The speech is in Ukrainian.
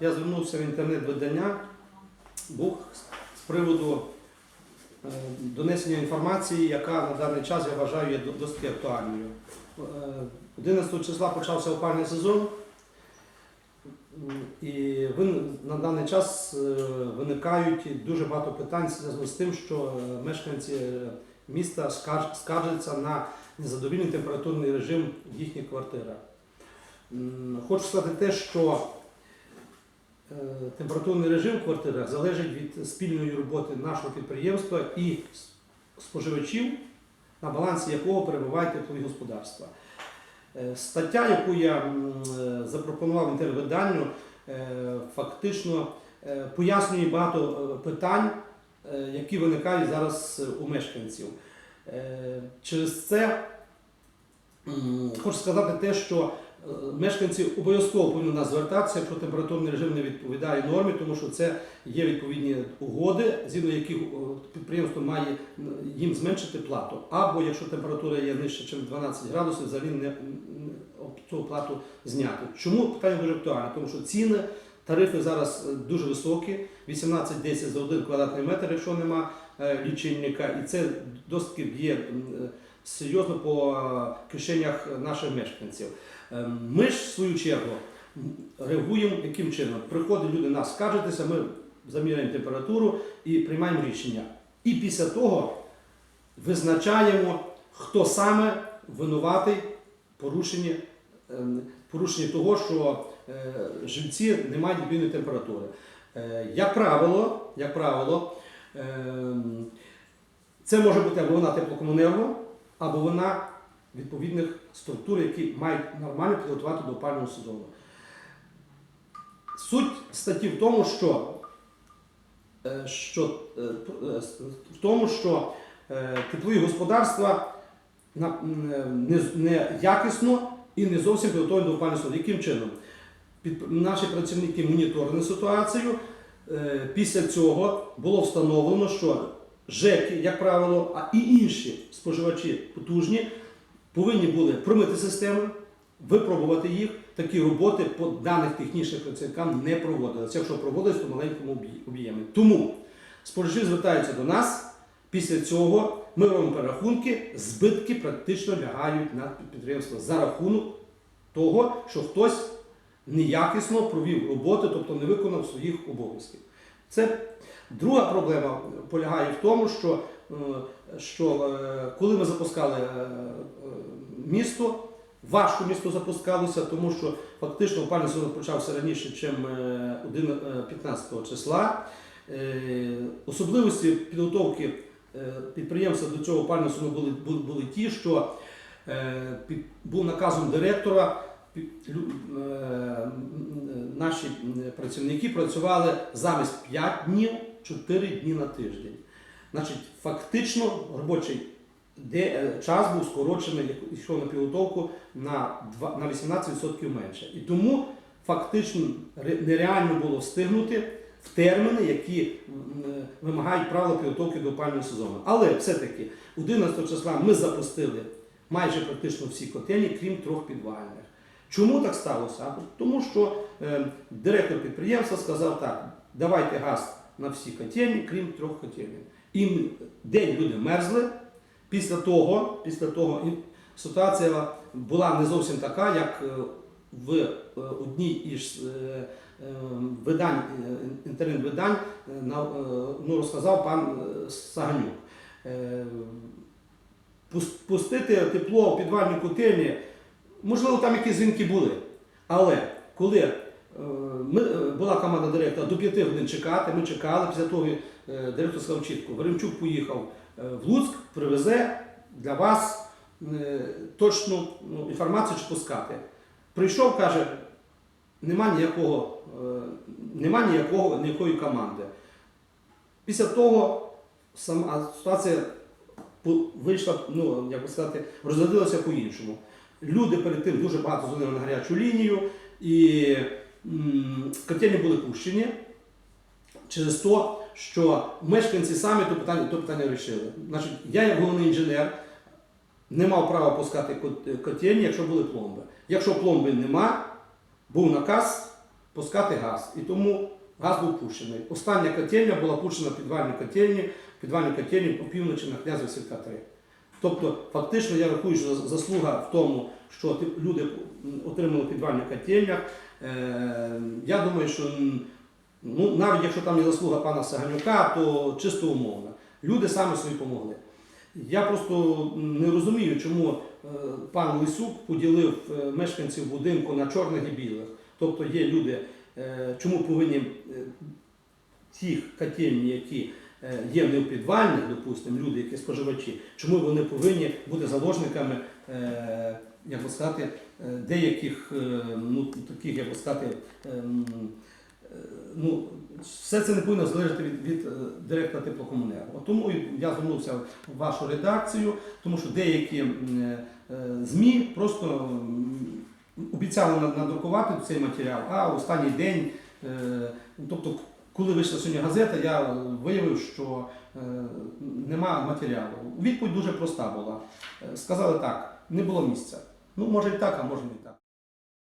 я звернувся в інтернет-видання, був з приводу е, донесення інформації, яка на даний час я вважаю є досить актуальною. Е, 11 числа почався опальний сезон. І на даний час е, виникають дуже багато питань з тим, що е, мешканці е, міста скаржаться на незадовільний температурний режим в їхніх квартирах. Хочу сказати те, що е, температурний режим в квартирах залежить від спільної роботи нашого підприємства і споживачів, на балансі якого перебувають теплові господарства. Е, Стаття, яку я е, запропонував інтервиданню, е, фактично е, пояснює багато е, питань, е, які виникають зараз е, у мешканців. Е, Через це хочу сказати те, що е, мешканці обов'язково повинні нас звертатися, якщо температурний режим не відповідає нормі, тому що це є відповідні угоди, згідно яких підприємство має їм зменшити плату. Або якщо температура є нижче, ніж 12 градусів, взагалі не, цю плату зняти. Чому питання дуже актуальне? Тому що ціни, тарифи зараз е, дуже високі, 18-10 за один квадратний метр, якщо нема е, лічильника, і це досить б'є е, серйозно по е, кишенях наших мешканців. Е, Ми ж в свою чергу реагуємо яким чином? Приходять люди нас скаржитися, ми заміряємо температуру і приймаємо рішення. І після того визначаємо, хто саме винуватий порушенні, порушенні того, що е, жильці не мають відповідної температури. Е, Як правило, як правило, це може бути або вона теплокомунерго, або вона відповідних структур, які мають нормально підготувати до опалювального сезону. Суть статті в тому, що, е, що, е, е, в тому, що теплові господарства не, якісно і не зовсім підготовлені до опалювального сезону. Яким чином? Наші працівники моніторили ситуацію. Е, Після цього було встановлено, що ЖЕКи, як правило, а і інші споживачі потужні, повинні були промити системи, випробувати їх. Такі роботи по даних технічних працівникам не проводилися. Якщо проводились, то маленькому об'ємі. Тому споживачі звертаються до нас. Після цього ми робимо перерахунки, збитки практично лягають на підприємство за рахунок того, що хтось неякісно провів роботи, тобто не виконав своїх обов'язків. Це друга проблема полягає в тому, що, е, що е, коли ми запускали е, місто, важко місто запускалося, тому що фактично опальний сезон почався раніше, ніж 15 числа. Особливості підготовки підприємства до цього опального сезону були, були, ті, що був наказом директора наші працівники працювали замість 5 днів 4 дні на тиждень. Значить, фактично робочий е, час був скорочений, йшов на підготовку на, 18% менше. І тому фактично нереально було встигнути в терміни, які е, вимагають правила підготовки до опалювального сезону. Але все-таки 11 числа ми запустили майже практично всі котельні, крім трьох підвальних. Чому так сталося? Тому що е, директор підприємства сказав так, давайте газ на всі котельні, крім трьох котельні. І день люди мерзли. Після того, після того ситуація була не зовсім така, як е, в е, одній із е, видань, інтернет-видань ну, розказав пан Саганюк. Пустити тепло в підвальні котельні, можливо, там якісь дзвінки були. Але коли е, ми, е, була команда директора до 5 годин чекати, ми чекали, після того е, директор сказав чітко, Веремчук поїхав в Луцьк, привезе для вас точну ну, інформацію, чи пускати. Прийшов, каже, нема ніякого, нема ніякого, ніякої команди. Після того сама ситуація вийшла, ну, як би сказати, розрядилася по-іншому. Люди перед тим дуже багато дзвонили на гарячу лінію, і котельні були пущені через те, що мешканці самі то питання, то питання вирішили. Значить, я, як головний інженер, не мав права пускати котельні, якщо були пломби. Якщо пломби нема, був наказ пускати газ. І тому газ був пущений. Остання котельня була пущена в підвальній котельні, в підвальній котельні по півночі на князя Василька 3. Тобто, фактично, я рахую, що заслуга в тому, що люди отримали підвальні котельнях. Е, я думаю, що ну, навіть якщо там є заслуга пана Саганюка, то чисто умовно. Люди самі собі помогли. Я просто не розумію, чому е, пан Лисюк поділив е, мешканців будинку на чорних і білих. Тобто є люди, чому повинні ті котельні, які є не в підвальних, допустимо, люди, які споживачі, чому вони повинні бути заложниками, е, як би сказати, е, деяких е, ну, таких, як би сказати, е, ну, все це не повинно залежати від, від е, директора теплокомунерго. Тому я звернувся в вашу редакцію, тому що деякі е, ЗМІ просто обіцяли надрукувати цей матеріал, а останній день, е, тобто, коли вийшла сьогодні газета, я виявив, що е, нема матеріалу. Відповідь дуже проста була. Е, Сказали так, не було місця. Ну, може і так, а може не так.